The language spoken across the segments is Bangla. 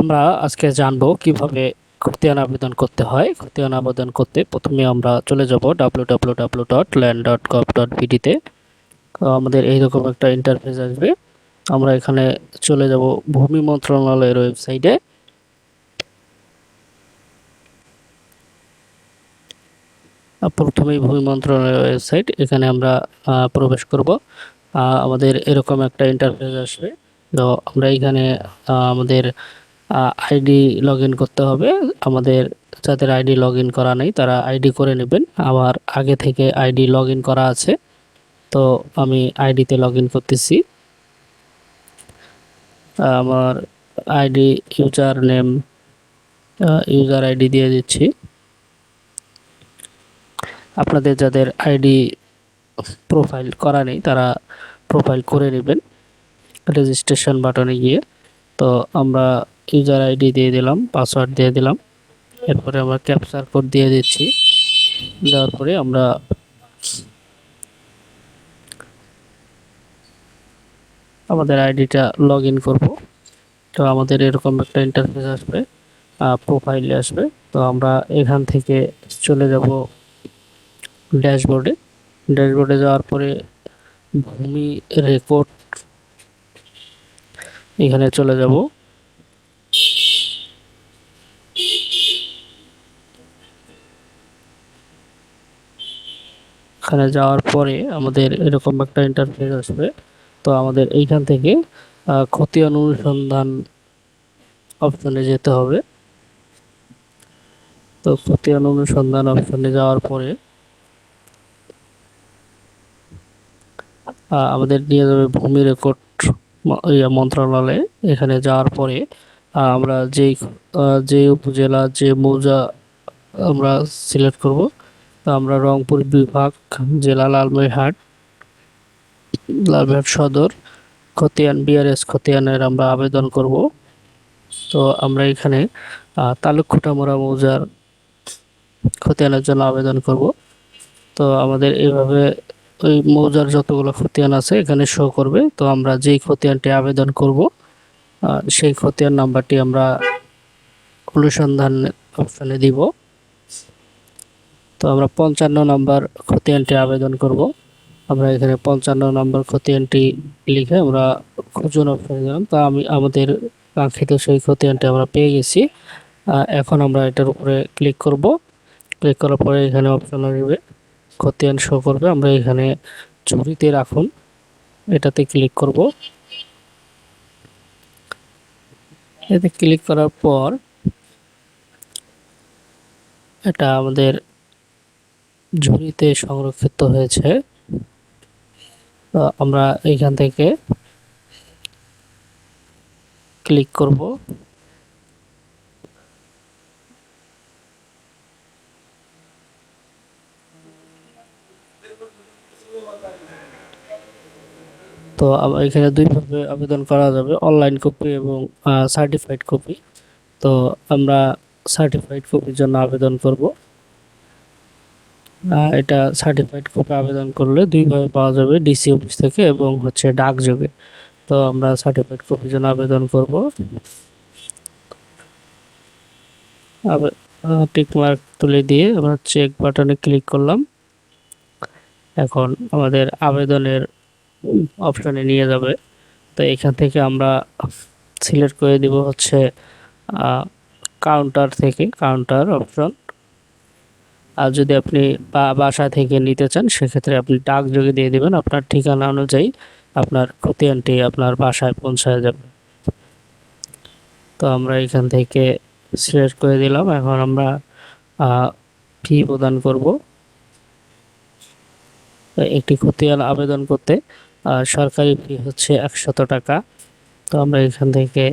আমরা আজকে জানব কীভাবে খতিয়ান আবেদন করতে হয়। খতিয়ান আবেদন করতে প্রথমে আমরা চলে যাব W W W dot land dot gov dot বিডিতে আমাদের এইরকম একটা ইন্টারফেস আসবে। আমরা এখানে চলে যাব ভূমি মন্ত্রণালয়ের ওয়েবসাইটে প্রথমেই ভূমি মন্ত্রণালয়ের ওয়েবসাইট এখানে আমরা প্রবেশ করব। আমাদের এরকম একটা ইন্টারফেস আসবে। তো আমরা এখানে আমাদের আইডি লগ করতে হবে। আমাদের যাদের আইডি লগ করা নেই, তারা আইডি করে নেবেন। আমার আগে থেকে আইডি লগ করা আছে। তো আমি আইডিতে লগ ইন করতেছি। আমার ID user name user ID দিয়ে দিচ্ছি। আপনাদের যাদের আইডি প্রোফাইল করা নেই, তারা প্রোফাইল করে নেবেন। রেজিস্ট্রেশন বাটনে গিয়ে। তো আমরা ইউজার আইডি দিয়ে দিলাম পাসওয়ার্ড দিয়ে দিলাম। এরপরে আমরা ক্যাপচার কোড দিয়ে দিচ্ছি। দেওয়ার পরে আমরা আমাদের আইডিটা লগ ইন করব। তো আমাদের এরকম একটা ইন্টারফেস আসবে প্রোফাইলে আসবে। তো আমরা এখান থেকে চলে যাব ড্যাশবোর্ডে ড্যাশবোর্ডে যাওয়ার পরে ভূমি রেকর্ড এখানে চলে যাব। এখানে যাওয়ার পরে আমাদের এরকম একটা ইন্টারফেস আসবে। তো আমাদের এইখান থেকে খতিয়ান অনুসন্ধান অপশনে যেতে হবে। তো খতিয়ান অনুসন্ধান অপশনে যাওয়ার পরে আমাদের নিয়ে যাবে ভূমি রেকর্ড মন্ত্রণালয়ে। এখানে যাওয়ার পরে আমরা যেই যে উপজেলা, যে মৌজা আমরা সিলেক্ট করব তো আমরা রংপুর বিভাগ জেলা লালমনিরহাট লালমনিরহাট সদর খতিয়ান বিআরএস খতিয়ানের আমরা আবেদন করব। তো আমরা এখানে আহ, তালুকখুটামোড়া মৌজার খতিয়ানের জন্য আবেদন করব। তো আমাদের এইভাবে ওই মৌজার যতগুলো খতিয়ান আছে এখানে শো করবে। তো আমরা যেই খতিয়ানটি আবেদন করব সেই খতিয়ান নাম্বারটি আমরা অনুসন্ধান অপশনে দিব। তো আমরা পঞ্চান্ন নাম্বার খতিয়ানটি আবেদন করব। আমরা এখানে পঞ্চান্ন নম্বর খতিয়ানটি লিখে আমরা খুঁজুন অপশনে দিলাম। তো আমি, আমাদের কাঙ্ক্ষিত সেই খতিয়ানটি আমরা পেয়ে গেছি। এখন আমরা এটার উপরে ক্লিক করব। ক্লিক করার পরে এখানে অপশন আসবে, খতিয়ান শো করবে। আমরা এখানে ঝুড়িতে রাখুন। এটাতে ক্লিক করব। এতে ক্লিক করার পর এটা আমাদের ঝুড়িতে সংরক্ষিত হয়েছে। আমরা এইখান থেকে ক্লিক করব। তো এখানে দুইভাবে আবেদন করা যাবে, অনলাইন কপি এবং সার্টিফাইড কপি তো আমরা সার্টিফাইড কপির জন্য আবেদন করব। এটা সার্টিফাইড কপি আবেদন করলে দুইভাবে পাওয়া যাবে ডিসি অফিস থেকে এবং হচ্ছে ডাক ডাকযোগে তো আমরা সার্টিফাইড কপির জন্য আবেদন করব। টিক মার্ক তুলে দিয়ে আমরা চেক বাটনে ক্লিক করলাম। এখন আমাদের আবেদনের অপশনে নিয়ে যাবে। তো এখান থেকে আমরা সিলেক্ট করে দিব হচ্ছে কাউন্টার থেকে কাউন্টার অপশন আর যদি আপনি বাসা থেকে নিতে চান, সেক্ষেত্রে আপনি ডাক যোগে দিয়ে দিবেন। আপনার ঠিকানা অনুযায়ী আপনার খতিয়ানটি আপনার বাসায় পৌঁছায় যাবে। তো আমরা এখান থেকে সিলেক্ট করে দিলাম। এখন আমরা ফি প্রদান করব। একটি খতিয়ান আবেদন করতে। সরকারি ফি হচ্ছে একশত টাকা। তো আমরা এখান থেকে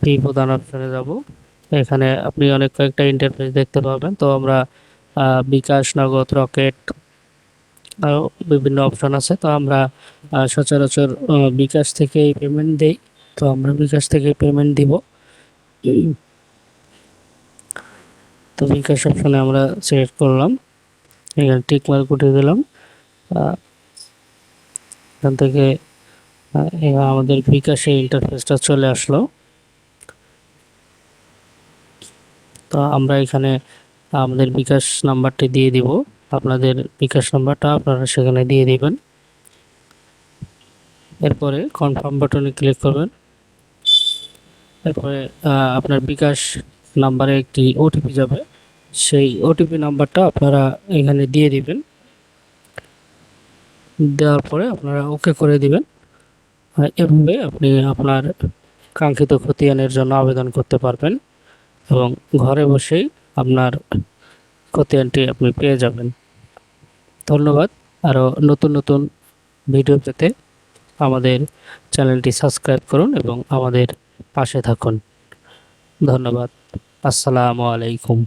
ফি প্রদান অপশনে যাব। এখানে আপনি অনেক কয়েকটা ইন্টারফেস দেখতে পাবেন। তো আমরা বিকাশ, নগদ, রকেট আরও বিভিন্ন অপশন আছে। তো আমরা সচরাচর বিকাশ থেকেই পেমেন্ট দেই। তো আমরা বিকাশ থেকে পেমেন্ট দিব। তো বিকাশ অপশনে আমরা সিলেক্ট করলাম। এখানে টিক মার্ক উঠিয়ে দিলাম। এখান থেকে আমাদের বিকাশে ইন্টারফেসটা চলে আসলো। তো আমরা এখানে আমাদের বিকাশ নাম্বারটি দিয়ে দিব। আপনাদের বিকাশ নাম্বারটা আপনারা সেখানে দিয়ে দিবেন। এরপরে কনফার্ম বাটনে ক্লিক করবেন। এরপরে আপনার বিকাশ নাম্বারে একটি ওটিপি যাবে। সেই ওটিপি নাম্বারটা আপনারা এখানে দিয়ে দিবেন। দেওয়ার পরে আপনারা ওকে করে দিবেন। এভাবে আপনি আপনার কাঙ্ক্ষিত খতিয়ানের জন্য আবেদন করতে পারবেন। এবং ঘরে বসেই আপনার খতিয়ানটি আপনি পেয়ে যাবেন। ধন্যবাদ। আরও নতুন নতুন ভিডিও পেতে আমাদের চ্যানেলটি সাবস্ক্রাইব করুন এবং আমাদের পাশে থাকুন। ধন্যবাদ। আসসালামু আলাইকুম।